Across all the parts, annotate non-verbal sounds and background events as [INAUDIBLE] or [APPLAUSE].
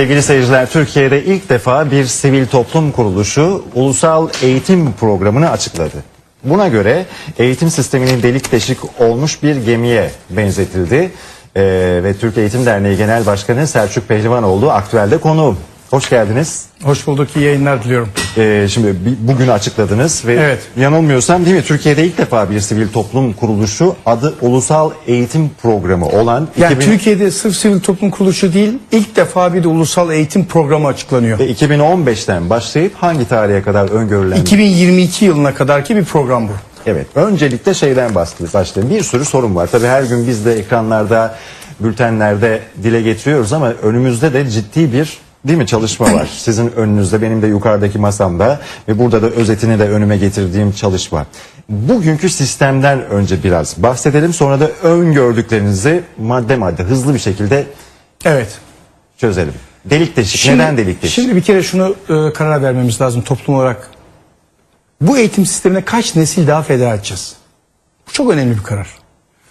Sevgili seyirciler, Türkiye'de ilk defa bir sivil toplum kuruluşu ulusal eğitim programını açıkladı. Buna göre eğitim sisteminin delik deşik olmuş bir gemiye benzetildi. Ee, ve Türk Eğitim Derneği Genel Başkanı Selçuk Pehlivanoğlu aktüelde konuğum. Hoş geldiniz. Hoş bulduk, iyi yayınlar diliyorum. Ee, şimdi bugün açıkladınız ve Evet. yanılmıyorsam değil mi Türkiye'de ilk defa bir sivil toplum kuruluşu adı Ulusal Eğitim Programı olan Yani 2000 Türkiye'de sırf sivil toplum kuruluşu değil, ilk defa bir de ulusal eğitim programı açıklanıyor. ve 2015'ten başlayıp hangi tarihe kadar öngörülen 2022 yılına kadarki bir program bu. Evet, öncelikle şeyden başlayalım. Bir sürü sorun var. Tabii her gün biz de ekranlarda, bültenlerde dile getiriyoruz ama önümüzde de ciddi bir değil mi çalışma var. [LAUGHS] Sizin önünüzde, benim de yukarıdaki masamda ve burada da özetini de önüme getirdiğim çalışma. Bugünkü sistemden önce biraz bahsedelim. Sonra da öngördüklerinizi madde madde hızlı bir şekilde Evet. çözelim. Delik deşik. Neden delik deşik? Şimdi bir kere şunu e, karar vermemiz lazım toplum olarak. Bu eğitim sistemine kaç nesil daha feda edeceğiz? Bu çok önemli bir karar.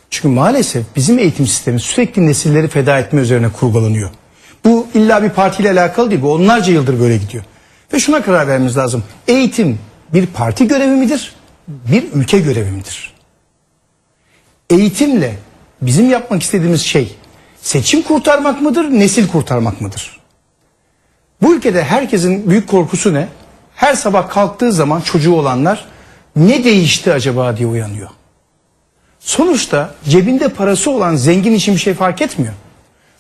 Çünkü maalesef bizim eğitim sistemi sürekli nesilleri feda etme üzerine kurgulanıyor. Bu illa bir partiyle alakalı değil. Bu onlarca yıldır böyle gidiyor. Ve şuna karar vermemiz lazım. Eğitim bir parti görevi midir? Bir ülke görevi midir? Eğitimle bizim yapmak istediğimiz şey seçim kurtarmak mıdır, nesil kurtarmak mıdır? Bu ülkede herkesin büyük korkusu ne? Her sabah kalktığı zaman çocuğu olanlar ne değişti acaba diye uyanıyor. Sonuçta cebinde parası olan zengin için bir şey fark etmiyor.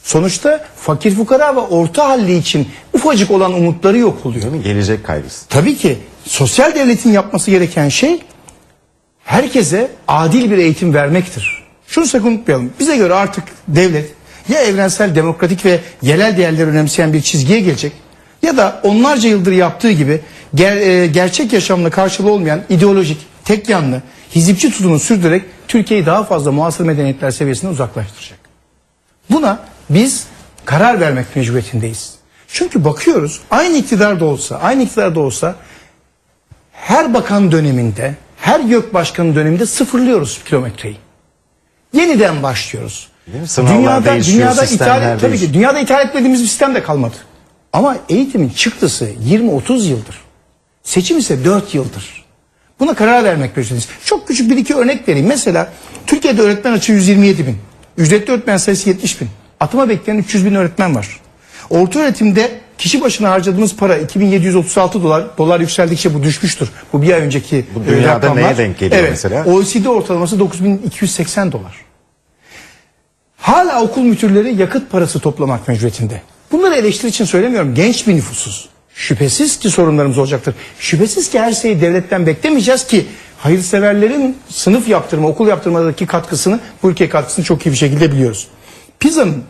Sonuçta fakir fukara ve orta halli için ufacık olan umutları yok oluyor. Değil mi? Gelecek kaygısı. Tabii ki sosyal devletin yapması gereken şey herkese adil bir eğitim vermektir. Şunu sakın unutmayalım. Bize göre artık devlet ya evrensel demokratik ve yerel değerleri önemseyen bir çizgiye gelecek ya da onlarca yıldır yaptığı gibi ger- e, gerçek yaşamla karşılığı olmayan ideolojik, tek yanlı, hizipçi tutumunu sürdürerek Türkiye'yi daha fazla muasır medeniyetler seviyesine uzaklaştıracak. Buna biz karar vermek mecburiyetindeyiz. Çünkü bakıyoruz aynı iktidarda olsa, aynı iktidarda olsa her bakan döneminde, her gök başkanı döneminde sıfırlıyoruz kilometreyi. Yeniden başlıyoruz. Değil mi? Sınavlar değişiyor, sistemler ithal, tabii değişiyor. ki dünyada ithal etmediğimiz bir sistem de kalmadı. Ama eğitimin çıktısı 20-30 yıldır. Seçim ise 4 yıldır. Buna karar vermek mecburiyetindeyiz. Çok küçük bir iki örnek vereyim. Mesela Türkiye'de öğretmen açığı 127 bin. Ücretli öğretmen sayısı 70 bin. Atıma bekleyen 300 bin öğretmen var. Orta öğretimde kişi başına harcadığımız para 2736 dolar. Dolar yükseldikçe bu düşmüştür. Bu bir ay önceki Bu e, dünyada rakamlar. neye denk geliyor evet. mesela? OECD ortalaması 9280 dolar. Hala okul müdürleri yakıt parası toplamak mecburiyetinde. Bunları eleştiri için söylemiyorum. Genç bir nüfusuz. Şüphesiz ki sorunlarımız olacaktır. Şüphesiz ki her şeyi devletten beklemeyeceğiz ki hayırseverlerin sınıf yaptırma, okul yaptırmadaki katkısını, bu ülkeye katkısını çok iyi bir şekilde biliyoruz. PISA'nın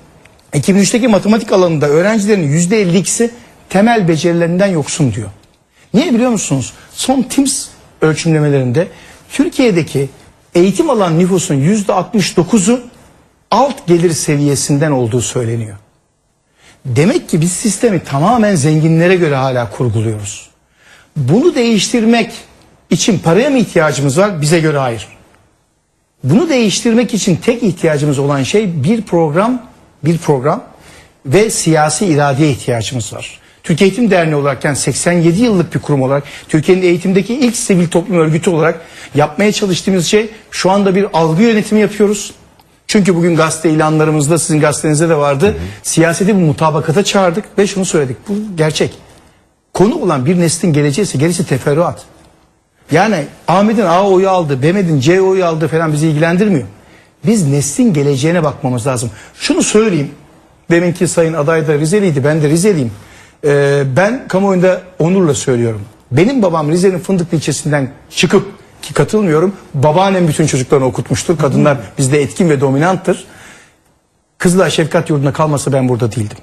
2003'teki matematik alanında öğrencilerin %52'si temel becerilerinden yoksun diyor. Niye biliyor musunuz? Son TIMSS ölçümlemelerinde Türkiye'deki eğitim alan nüfusun %69'u alt gelir seviyesinden olduğu söyleniyor. Demek ki biz sistemi tamamen zenginlere göre hala kurguluyoruz. Bunu değiştirmek için paraya mı ihtiyacımız var? Bize göre hayır. Bunu değiştirmek için tek ihtiyacımız olan şey bir program, bir program ve siyasi iradeye ihtiyacımız var. Türkiye Eğitim Derneği olarak yani 87 yıllık bir kurum olarak Türkiye'nin eğitimdeki ilk sivil toplum örgütü olarak yapmaya çalıştığımız şey şu anda bir algı yönetimi yapıyoruz. Çünkü bugün gazete ilanlarımızda sizin gazetenizde de vardı. Siyaseti bir mutabakata çağırdık ve şunu söyledik. Bu gerçek. Konu olan bir neslin geleceği ise gerisi teferruat. Yani Ahmet'in A oyu aldı, Mehmet'in C oyu aldı falan bizi ilgilendirmiyor. Biz neslin geleceğine bakmamız lazım. Şunu söyleyeyim. Deminki sayın aday da Rizeliydi, ben de Rizeliyim. Ee, ben kamuoyunda onurla söylüyorum. Benim babam Rize'nin Fındıklı ilçesinden çıkıp ki katılmıyorum. Babaannem bütün çocuklarını okutmuştur. Kadınlar bizde etkin ve dominanttır. Kızılay Şefkat Yurdu'na kalmasa ben burada değildim.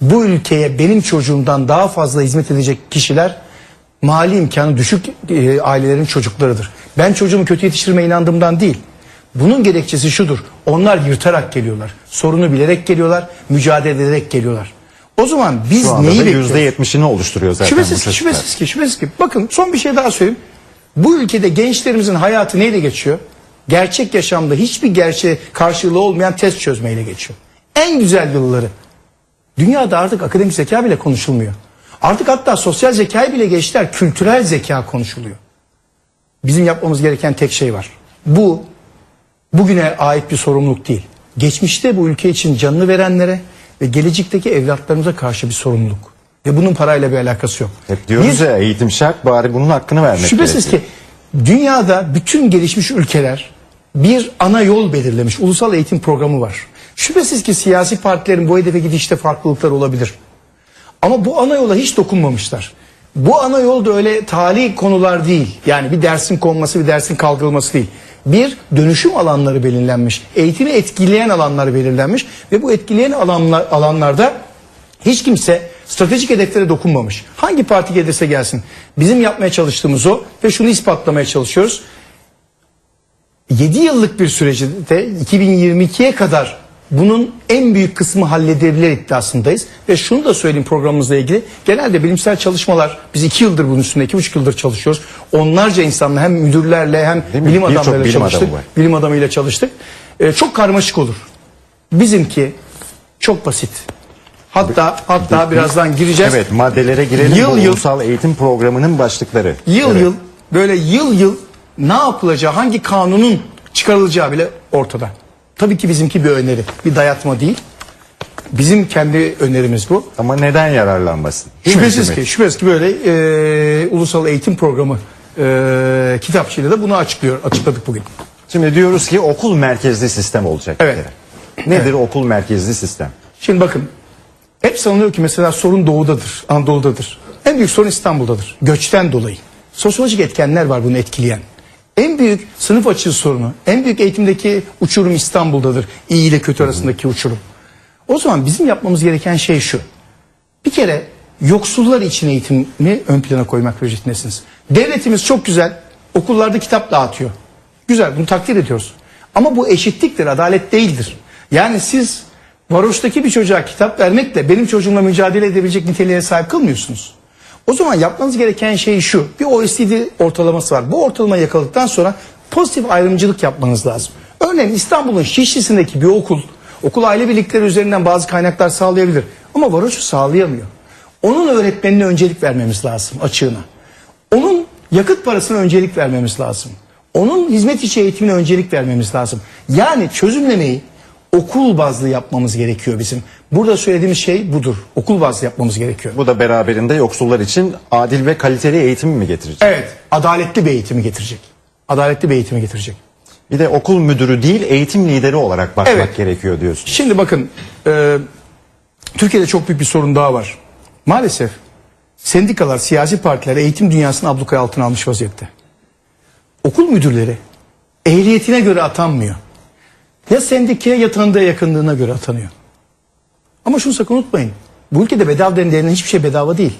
Bu ülkeye benim çocuğumdan daha fazla hizmet edecek kişiler mali imkanı düşük e, ailelerin çocuklarıdır. Ben çocuğumu kötü yetiştirmeye inandığımdan değil. Bunun gerekçesi şudur. Onlar yırtarak geliyorlar. Sorunu bilerek geliyorlar. Mücadele ederek geliyorlar. O zaman biz Şu anda neyi bekliyoruz? %70'ini oluşturuyor zaten bu Şüphesiz ki, çocuklar. şüphesiz ki, şüphesiz ki. Bakın son bir şey daha söyleyeyim. Bu ülkede gençlerimizin hayatı neyle geçiyor? Gerçek yaşamda hiçbir gerçeğe karşılığı olmayan test çözmeyle geçiyor. En güzel yılları Dünyada artık akademik zeka bile konuşulmuyor. Artık hatta sosyal zekayı bile geçtiler. Kültürel zeka konuşuluyor. Bizim yapmamız gereken tek şey var. Bu bugüne ait bir sorumluluk değil. Geçmişte bu ülke için canını verenlere ve gelecekteki evlatlarımıza karşı bir sorumluluk. Ve bunun parayla bir alakası yok. Hep diyoruz Biz- ya eğitim şart bari bunun hakkını vermek Şüphesiz gerekiyor. ki dünyada bütün gelişmiş ülkeler bir ana yol belirlemiş. Ulusal eğitim programı var. Şüphesiz ki siyasi partilerin bu hedefe gidişte farklılıklar olabilir. Ama bu ana yola hiç dokunmamışlar. Bu ana yol da öyle tali konular değil. Yani bir dersin konması bir dersin kaldırılması değil. Bir dönüşüm alanları belirlenmiş. Eğitimi etkileyen alanlar belirlenmiş. Ve bu etkileyen alanlar, alanlarda hiç kimse stratejik hedeflere dokunmamış. Hangi parti gelirse gelsin. Bizim yapmaya çalıştığımız o ve şunu ispatlamaya çalışıyoruz. 7 yıllık bir sürecinde 2022'ye kadar bunun en büyük kısmı halledilebilir iddiasındayız. Ve şunu da söyleyeyim programımızla ilgili. Genelde bilimsel çalışmalar, biz 2 yıldır bunun üstünde, 2,5 yıldır çalışıyoruz. Onlarca insanla hem müdürlerle hem Değil mi? bilim Birçok adamlarıyla bilim çalıştık. var. Bilim adamıyla çalıştık. Ee, çok karmaşık olur. Bizimki çok basit. Hatta hatta birazdan gireceğiz. Evet maddelere girelim. Yıl Bu yıl- ulusal eğitim programının başlıkları. Yıl Evet. yıl böyle yıl yıl ne yapılacağı, hangi kanunun çıkarılacağı bile ortada. Tabii ki bizimki bir öneri, bir dayatma değil. Bizim kendi önerimiz bu. Ama neden yararlanmasın? Değil Şüphesiz ki, şüphesiz ki böyle e, ulusal eğitim programı e, kitapçığıyla da bunu açıklıyor, açıkladık bugün. Şimdi diyoruz ki okul merkezli sistem olacak. bir Evet. kere. Nedir okul merkezli sistem? Şimdi bakın hep sanılıyor ki mesela sorun doğudadır, Anadolu'dadır. En büyük sorun İstanbul'dadır. Göçten dolayı. Sosyolojik etkenler var bunu etkileyen. En büyük sınıf açığı sorunu, en büyük eğitimdeki uçurum İstanbul'dadır. İyi ile kötü arasındaki uçurum. O zaman bizim yapmamız gereken şey şu. Bir kere yoksullar için eğitimi ön plana koymak mecburiyetindesiniz. Devletimiz çok güzel okullarda kitap dağıtıyor. Güzel bunu takdir ediyoruz. Ama bu eşitliktir, adalet değildir. Yani siz varoştaki bir çocuğa kitap vermekle benim çocuğumla mücadele edebilecek niteliğe sahip kılmıyorsunuz. O zaman yapmanız gereken şey şu. Bir OECD ortalaması var. Bu ortalamayı yakaladıktan sonra pozitif ayrımcılık yapmanız lazım. Örneğin İstanbul'un Şişli'sindeki bir okul, okul aile birlikleri üzerinden bazı kaynaklar sağlayabilir. Ama varoşu sağlayamıyor. Onun öğretmenine öncelik vermemiz lazım açığına. Onun yakıt parasına öncelik vermemiz lazım. Onun hizmet içi eğitimine öncelik vermemiz lazım. Yani çözümlemeyi okul bazlı yapmamız gerekiyor bizim. Burada söylediğimiz şey budur. Okul bazlı yapmamız gerekiyor. Bu da beraberinde yoksullar için adil ve kaliteli eğitim mi getirecek? Evet, adaletli bir eğitimi getirecek. Adaletli bir eğitimi getirecek. Bir de okul müdürü değil eğitim lideri olarak bakmak Evet. gerekiyor diyorsun. Şimdi bakın, e, Türkiye'de çok büyük bir sorun daha var. Maalesef sendikalar, siyasi partiler eğitim dünyasını ablukaya altına almış vaziyette. Okul müdürleri ehliyetine göre atanmıyor. Ya sendikaya ya tanıdığa yakınlığına göre atanıyor. Ama şunu sakın unutmayın. Bu ülkede bedava denilen hiçbir şey bedava değil.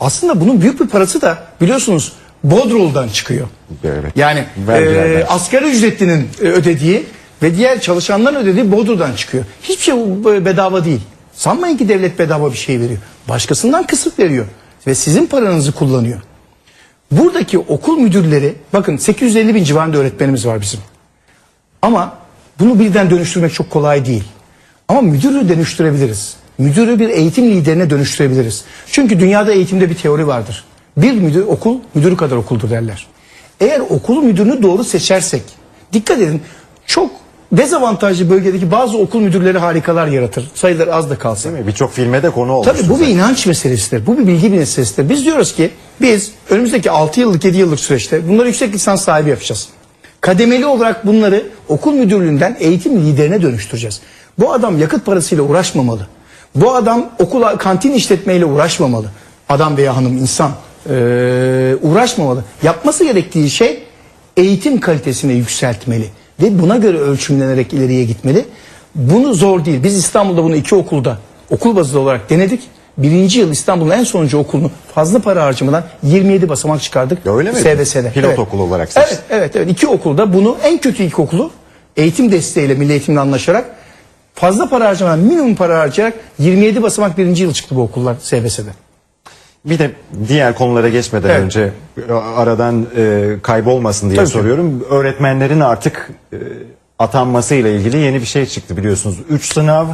Aslında bunun büyük bir parası da biliyorsunuz Bodrol'dan çıkıyor. Evet. Yani Vergilerden. e, asgari ücretlinin e, ödediği ve diğer çalışanların ödediği Bodrum'dan çıkıyor. Hiçbir şey e, bedava değil. Sanmayın ki devlet bedava bir şey veriyor. Başkasından kısıt veriyor ve sizin paranızı kullanıyor. Buradaki okul müdürleri bakın 850 bin civarında öğretmenimiz var bizim. Ama bunu birden dönüştürmek çok kolay değil. Ama müdürü dönüştürebiliriz. Müdürü bir eğitim liderine dönüştürebiliriz. Çünkü dünyada eğitimde bir teori vardır. Bir müdür okul müdürü kadar okuldur derler. Eğer okul müdürünü doğru seçersek dikkat edin çok dezavantajlı bölgedeki bazı okul müdürleri harikalar yaratır. Sayıları az da kalsa. Değil mi? Birçok filme de konu olmuş. Tabii bu bir inanç meselesidir. Bu bir bilgi meselesidir. Biz diyoruz ki biz önümüzdeki 6 yıllık 7 yıllık süreçte bunları yüksek lisans sahibi yapacağız. Kademeli olarak bunları okul müdürlüğünden eğitim liderine dönüştüreceğiz. Bu adam yakıt parasıyla uğraşmamalı. Bu adam okula kantin işletmeyle uğraşmamalı. Adam veya hanım insan eee, uğraşmamalı. Yapması gerektiği şey eğitim kalitesini yükseltmeli ve buna göre ölçümlenerek ileriye gitmeli. Bunu zor değil. Biz İstanbul'da bunu iki okulda okul bazlı olarak denedik. Birinci yıl İstanbul'un en sonuncu okulunu fazla para harcamadan 27 basamak çıkardık. Ya öyle mi? SVS'de. Pilot okul olarak seçtin. Evet, evet, evet. İki okulda bunu en kötü iki okulu eğitim desteğiyle Milli Eğitim'le anlaşarak fazla para harcamadan minimum para harcayarak 27 basamak birinci yıl çıktı bu okullar SVS'de. Bir de diğer konulara geçmeden Evet. önce e, aradan e, kaybolmasın diye Tabii ki. soruyorum. Öğretmenlerin artık e, atanması ile ilgili yeni bir şey çıktı biliyorsunuz. 3 sınav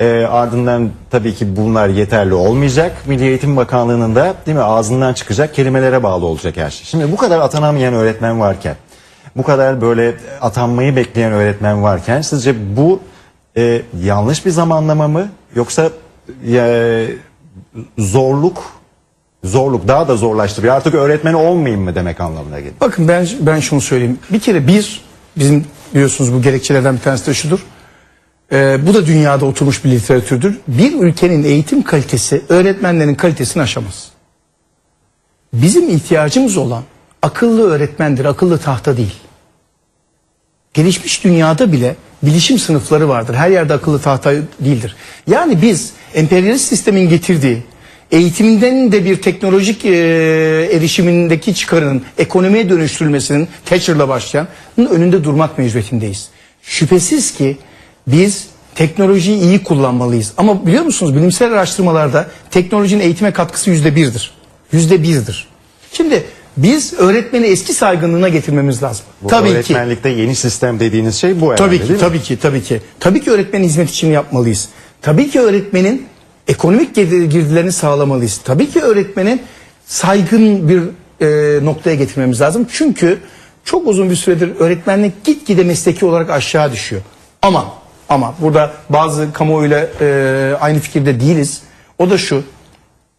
E, ardından tabii ki bunlar yeterli olmayacak. Milli Eğitim Bakanlığı'nın da değil mi ağzından çıkacak kelimelere bağlı olacak her şey. Şimdi bu kadar atanamayan öğretmen varken, bu kadar böyle atanmayı bekleyen öğretmen varken sizce bu e, yanlış bir zamanlama mı yoksa e, zorluk zorluk daha da zorlaştırıyor. Artık öğretmen olmayayım mı demek anlamına geliyor. Bakın ben ben şunu söyleyeyim. Bir kere bir bizim biliyorsunuz bu gerekçelerden bir tanesi de şudur. Ee, bu da dünyada oturmuş bir literatürdür. Bir ülkenin eğitim kalitesi öğretmenlerin kalitesini aşamaz. Bizim ihtiyacımız olan akıllı öğretmendir, akıllı tahta değil. Gelişmiş dünyada bile bilişim sınıfları vardır. Her yerde akıllı tahta değildir. Yani biz emperyalist sistemin getirdiği eğitiminden de bir teknolojik e, erişimindeki çıkarının ekonomiye dönüştürülmesinin Thatcher'la başlayan önünde durmak mecburiyetindeyiz. Şüphesiz ki biz teknolojiyi iyi kullanmalıyız. Ama biliyor musunuz bilimsel araştırmalarda teknolojinin eğitime katkısı yüzde birdir. Yüzde birdir. Şimdi biz öğretmeni eski saygınlığına getirmemiz lazım. Bu tabii ki. öğretmenlikte yeni sistem dediğiniz şey bu herhalde Tabii ki, değil mi? tabii ki, tabii ki. Tabii ki öğretmenin hizmet için yapmalıyız. Tabii ki öğretmenin ekonomik girdi- girdilerini sağlamalıyız. Tabii ki öğretmenin saygın bir e, noktaya getirmemiz lazım. Çünkü çok uzun bir süredir öğretmenlik gitgide mesleki olarak aşağı düşüyor. Ama ama burada bazı kamuoyuyla e, aynı fikirde değiliz. O da şu.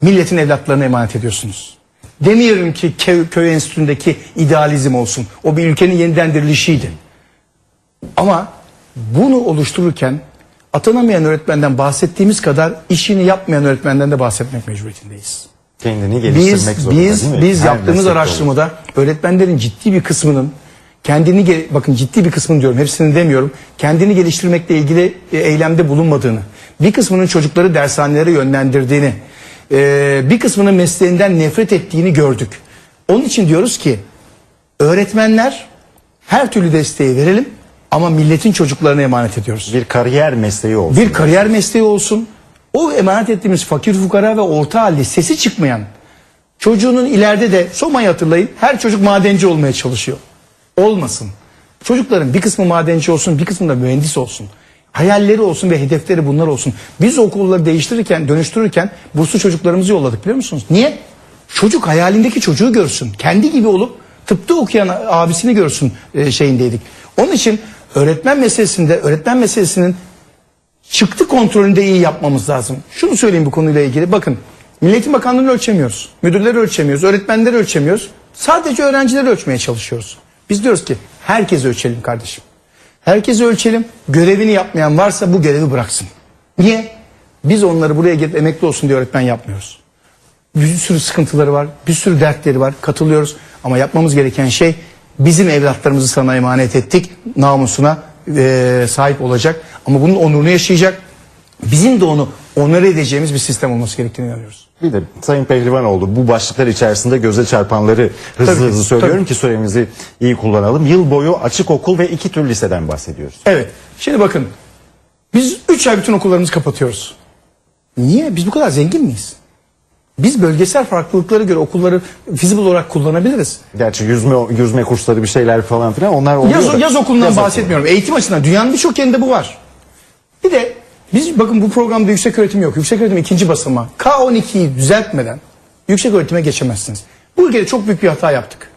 Milletin evlatlarına emanet ediyorsunuz. Demiyorum ki köy, köy enstitüsündeki idealizm olsun. O bir ülkenin yeniden dirilişiydi. Ama bunu oluştururken atanamayan öğretmenden bahsettiğimiz kadar işini yapmayan öğretmenden de bahsetmek mecburiyetindeyiz. Kendini geliştirmek Biz zorunda biz değil mi? biz Her yaptığımız araştırmada öğretmenlerin ciddi bir kısmının kendini bakın ciddi bir kısmını diyorum hepsini demiyorum kendini geliştirmekle ilgili e, eylemde bulunmadığını bir kısmının çocukları dershanelere yönlendirdiğini e, bir kısmının mesleğinden nefret ettiğini gördük. Onun için diyoruz ki öğretmenler her türlü desteği verelim ama milletin çocuklarına emanet ediyoruz. Bir kariyer mesleği olsun. Bir kariyer mesleği olsun. O emanet ettiğimiz fakir fukara ve orta halli sesi çıkmayan çocuğunun ileride de Soma'yı hatırlayın her çocuk madenci olmaya çalışıyor. Olmasın. Çocukların bir kısmı madenci olsun bir kısmı da mühendis olsun. Hayalleri olsun ve hedefleri bunlar olsun. Biz okulları değiştirirken, dönüştürürken burslu çocuklarımızı yolladık biliyor musunuz? Niye? Çocuk hayalindeki çocuğu görsün. Kendi gibi olup tıpta okuyan abisini görsün e, şeyindeydik. Onun için öğretmen meselesinde, öğretmen meselesinin çıktı kontrolünde iyi yapmamız lazım. Şunu söyleyeyim bu konuyla ilgili. Bakın Milli Eğitim Bakanlığı'nı ölçemiyoruz. Müdürleri ölçemiyoruz. Öğretmenleri ölçemiyoruz. Sadece öğrencileri ölçmeye çalışıyoruz. Biz diyoruz ki herkesi ölçelim kardeşim. Herkesi ölçelim. Görevini yapmayan varsa bu görevi bıraksın. Niye? Biz onları buraya gelip emekli olsun diye öğretmen yapmıyoruz. Bir sürü sıkıntıları var, bir sürü dertleri var, katılıyoruz. Ama yapmamız gereken şey bizim evlatlarımızı sana emanet ettik, namusuna eee, sahip olacak. Ama bunun onurunu yaşayacak. Bizim de onu onur edeceğimiz bir sistem olması gerektiğini inanıyoruz. Bir de Sayın Pehlivanoğlu bu başlıklar içerisinde göze çarpanları hızlı Tabii hızlı söylüyorum tabii. ki süremizi iyi kullanalım. Yıl boyu açık okul ve iki tür liseden bahsediyoruz. Evet. Şimdi bakın. Biz 3 ay bütün okullarımızı kapatıyoruz. Niye? Biz bu kadar zengin miyiz? Biz bölgesel farklılıklara göre okulları fizibil olarak kullanabiliriz. Gerçi yüzme yüzme kursları bir şeyler falan filan onlar oluyor. Yaz, da. yaz okulundan Yaz okulu. bahsetmiyorum. Eğitim açısından dünyanın birçok yerinde bu var. Bir de biz bakın bu programda yüksek öğretim yok. Yüksek öğretim ikinci basamağı. K12'yi düzeltmeden yüksek öğretime geçemezsiniz. Bu ülkede çok büyük bir hata yaptık.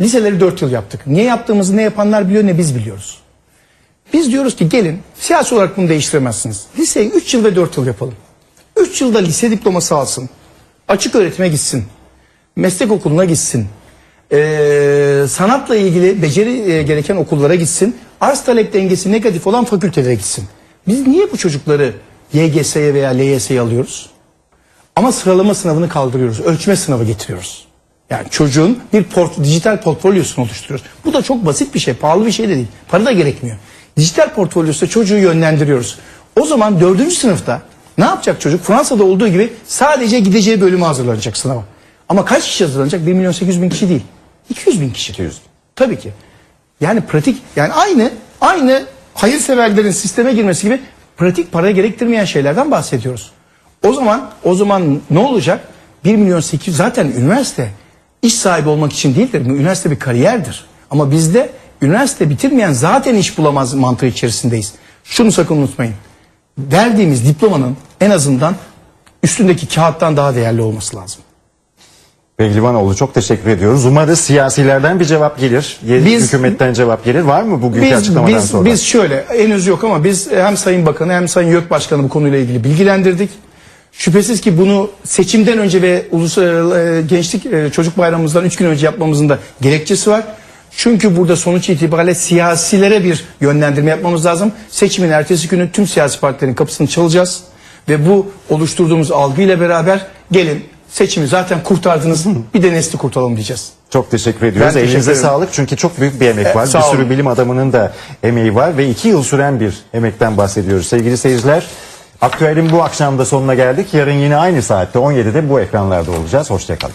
Liseleri 4 yıl yaptık. Niye yaptığımızı ne yapanlar biliyor ne biz biliyoruz. Biz diyoruz ki gelin siyasi olarak bunu değiştiremezsiniz. Liseyi 3 yıl ve 4 yıl yapalım. 3 yılda lise diploması alsın. Açık öğretime gitsin. Meslek okuluna gitsin. Ee, sanatla ilgili beceri e, gereken okullara gitsin. Arz talep dengesi negatif olan fakültelere gitsin. Biz niye bu çocukları YGS'ye veya LYS'ye alıyoruz? Ama sıralama sınavını kaldırıyoruz. Ölçme sınavı getiriyoruz. Yani çocuğun bir port, dijital portfolyosunu oluşturuyoruz. Bu da çok basit bir şey. Pahalı bir şey de değil. Para da gerekmiyor. Dijital portfolyosunda çocuğu yönlendiriyoruz. O zaman dördüncü sınıfta ne yapacak çocuk? Fransa'da olduğu gibi sadece gideceği bölüme hazırlanacak sınava. Ama kaç kişi hazırlanacak? 1 milyon 800 bin kişi değil. 200 bin kişi. 200. Tabii ki. Yani pratik yani aynı aynı hayırseverlerin sisteme girmesi gibi pratik para gerektirmeyen şeylerden bahsediyoruz. O zaman o zaman ne olacak? 1 milyon 800 zaten üniversite iş sahibi olmak için değildir. Üniversite bir kariyerdir. Ama bizde üniversite bitirmeyen zaten iş bulamaz mantığı içerisindeyiz. Şunu sakın unutmayın. verdiğimiz diplomanın en azından üstündeki kağıttan daha değerli olması lazım. Pehlivanoğlu çok teşekkür ediyoruz. Umarız siyasilerden bir cevap gelir. Yeni Biz- hükümetten cevap gelir. Var mı bugünkü Biz, açıklamadan biz, sonra? biz şöyle henüz yok ama biz hem Sayın Bakanı hem Sayın YÖK Başkanı bu konuyla ilgili bilgilendirdik. Şüphesiz ki bunu seçimden önce ve ulus e, gençlik e, çocuk bayramımızdan 3 gün önce yapmamızın da gerekçesi var. Çünkü burada sonuç itibariyle siyasilere bir yönlendirme yapmamız lazım. Seçimin ertesi günü tüm siyasi partilerin kapısını çalacağız. Ve bu oluşturduğumuz algıyla beraber gelin seçimi zaten kurtardınız bir de nesli kurtaralım diyeceğiz. Çok teşekkür ediyoruz. Ben teşekkür Elinize ederim. sağlık çünkü çok büyük bir emek E, var. sağ bir sürü olun. bilim adamının da emeği var ve iki yıl süren bir emekten bahsediyoruz. Sevgili seyirciler, Aktüel'in bu akşam da sonuna geldik. Yarın yine aynı saatte 17'de bu ekranlarda olacağız. Hoşçakalın.